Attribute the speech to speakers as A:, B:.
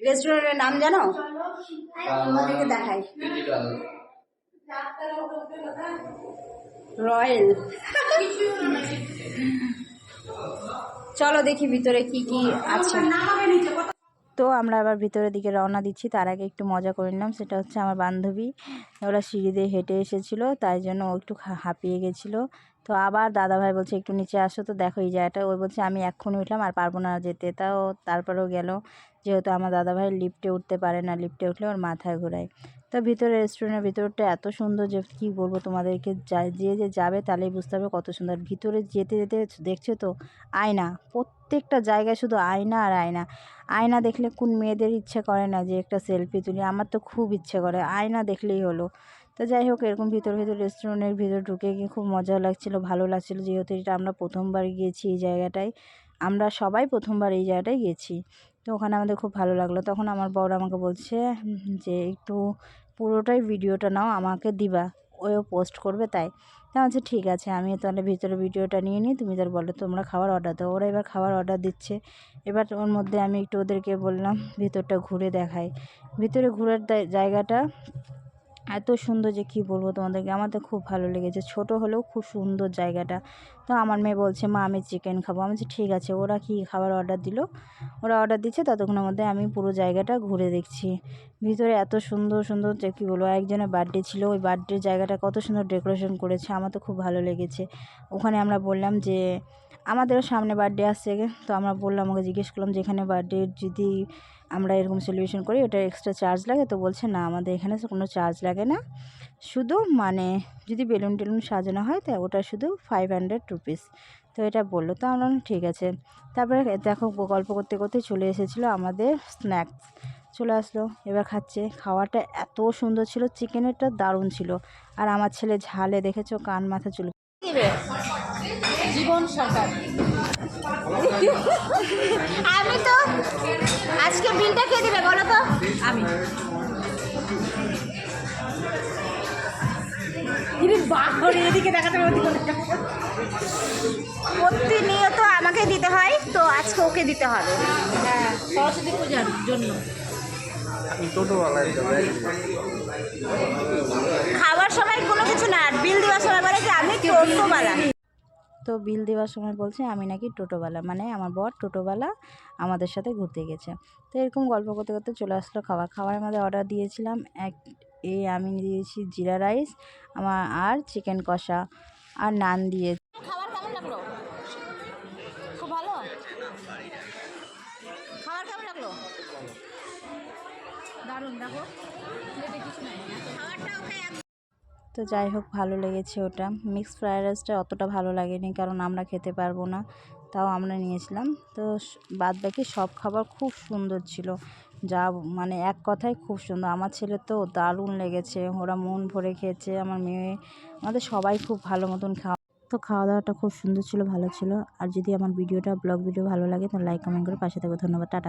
A: রেস্টুরেন্টের
B: নাম জানো? তোমাদেরকে দেখাই।
A: রয়েল
B: রয়্যাল চলো দেখি ভিতরে কি কি আছে। তো আমরা আবার ভিতরের দিকে রওনা দিচ্ছি। তার আগে একটু মজা করে নিলাম। সেটা হচ্ছে আমার বান্ধবী। ওরা সিঁড়ি দিয়ে হেঁটে এসেছিল, তাই জন্য ও একটু হাঁপিয়ে গেছিল। তো আবার দাদাভাই বলছে, একটু নিচে আসো তো, দেখো এই জায়গাটা। ওই বলছে, আমি এক্ষুনি উঠলাম, আর পারব না যেতে। তাও তারপরেও গেল। যেহেতু আমার দাদাভাই লিফটে উঠতে পারে না, লিফটে উঠলে ওর মাথায় ঘোরায়। তো ভিতরে রেস্টুরেন্টের ভিতরটা এত সুন্দর যে কী বলব তোমাদেরকে? যে যে যাবে তাহলেই বুঝতে পারবে কত সুন্দর। ভিতরে যেতে যেতে দেখছ তো? আয়না, প্রত্যেকটা জায়গায় শুধু আয়না আর আয়না। আয়না দেখলে কোন মেয়েদের ইচ্ছে করে না যে একটা সেলফি তুলি, আমার তো খুব ইচ্ছে করে। আয়না দেখলেই হলো। তো যাই হোক, এরকম ভিতর ভিতর রেস্টুরেন্টের ভিতর ঢুকে গিয়ে খুব মজা লাগছিল, ভালো লাগছিল। যেহেতু এটা আমরা প্রথমবার গিয়েছি এই জায়গাটায়, আমরা সবাই প্রথমবার এই জায়গাটায় গেছি তো ওখানে আমাদের খুব ভালো লাগল। তখন আমার বর আমাকে বলছে যে একটু পুরোটাই ভিডিওটা নাও, আমাকে দিবা। ওও পোস্ট করবে তাই। তা বলছে, ঠিক আছে আমি তাহলে ভিতরে ভিডিওটা নিয়ে নিই। তুমি তার বলো, তোমরা খাবার অর্ডার দাও। ওরা এবার খাবার অর্ডার দিচ্ছে। এবার ওর মধ্যে আমি একটু ওদেরকে বললাম, ভিতরটা ঘুরে দেখাই। ভিতরে ঘোরার জায়গাটা এত সুন্দর যে কী বলব তোমাদেরকে? আমার তো খুব ভালো লেগেছে। ছোট হলেও খুব সুন্দর জায়গাটা। তো আমার মেয়ে বলছে, মা, আমি চিকেন খাব। আমি বলছি, ঠিক আছে। ওরা কি খাবার অর্ডার দিল? ওরা অর্ডার দিচ্ছে, ততক্ষণের মধ্যে আমি পুরো জায়গাটা ঘুরে দেখছি। ভিতরে এত সুন্দর সুন্দর যে কী বলব, একজনের বার্থডে ছিল, ওই বার্থডের জায়গাটা কত সুন্দর ডেকোরেশন করেছে, আমার তো খুব ভালো লেগেছে। ওখানে আমরা বললাম যে, আমাদেরও সামনে বার্থডে আসছে তো আমরা বললাম, ওকে জিজ্ঞেস করলাম যে, এখানে বার্থডে যদি আমরা এরকম সেলিব্রেশন করি, ওটা এক্সট্রা চার্জ লাগে? তো বলছে, না, আমাদের এখানে কোনো চার্জ লাগে না। শুধু মানে যদি বেলুন টেলুন সাজানো হয় তা ওটা শুধু ফাইভ হান্ড্রেড রুপিস তো এটা বলল তো আমরা ঠিক আছে। তারপরে দেখো গল্প করতে করতে চলে এসেছিল আমাদের স্ন্যাক্স চলে আসলো এবার খাচ্ছে। খাওয়াটা এত সুন্দর ছিল চিকেনেরটা দারুণ ছিল। আর আমার ছেলে ঝালে দেখেছ কান মাথা চুল।
C: জীবন সরকার
B: আমি তো আজকে বিলটা কে দিবে বলো তো।
C: আমি। তিনি বাঘরে এদিকে দেখাতে হবে।
B: প্রতিনিয়ত আমাকে দিতে হয় তো আজকে ওকে দিতে হবে।
C: হ্যাঁ সরস্বতী পূজার জন্য।
B: খাওয়ার সময় কোনো কিছু না বিল দেওয়ার সময় বলে কি আমি টোটোওয়ালা? তো বিল দেওয়ার সময় বলছে আমি নাকি টোটোওয়ালা। মানে আমার বর টোটোওয়ালা আমাদের সাথে ঘুরতে গেছে। তো এরকম গল্প করতে করতে চলে আসলো খাবার খাবারের মধ্যে অর্ডার দিয়েছিলাম এক এই আমি দিয়েছি জিরা রাইস আমার আর চিকেন কষা আর নান দিয়ে। খাবার কেমন লাগল? খুব ভালো? খাবার কেমন লাগল?
C: দারুণ দেখো।
B: তো যাই হোক ভালো লেগেছে ওটা। মিক্স ফ্রায়েড রাইসটা অতটা ভালো লাগেনি কারণ আমরা খেতে পারব না। তাও আমরা নিয়েছিলাম। তো বাদ বাকি সব খাবার খুব সুন্দর ছিল। যা মানে এক কথায় খুব সুন্দর। আমার ছেলে তো দারুণ লেগেছে, ওরা মন ভরে খেয়েছে, আমার মেয়ে, আমাদের সবাই খুব ভালো মতন খাওয়া তো খাওয়া দাওয়াটা খুব সুন্দর ছিল, ভালো ছিল। আর যদি আমার ভিডিওটা, ব্লগ ভিডিও ভালো লাগে, তাহলে লাইক কমেন্ট করে পাশে থাকবে ধন্যবাদ, টাটা।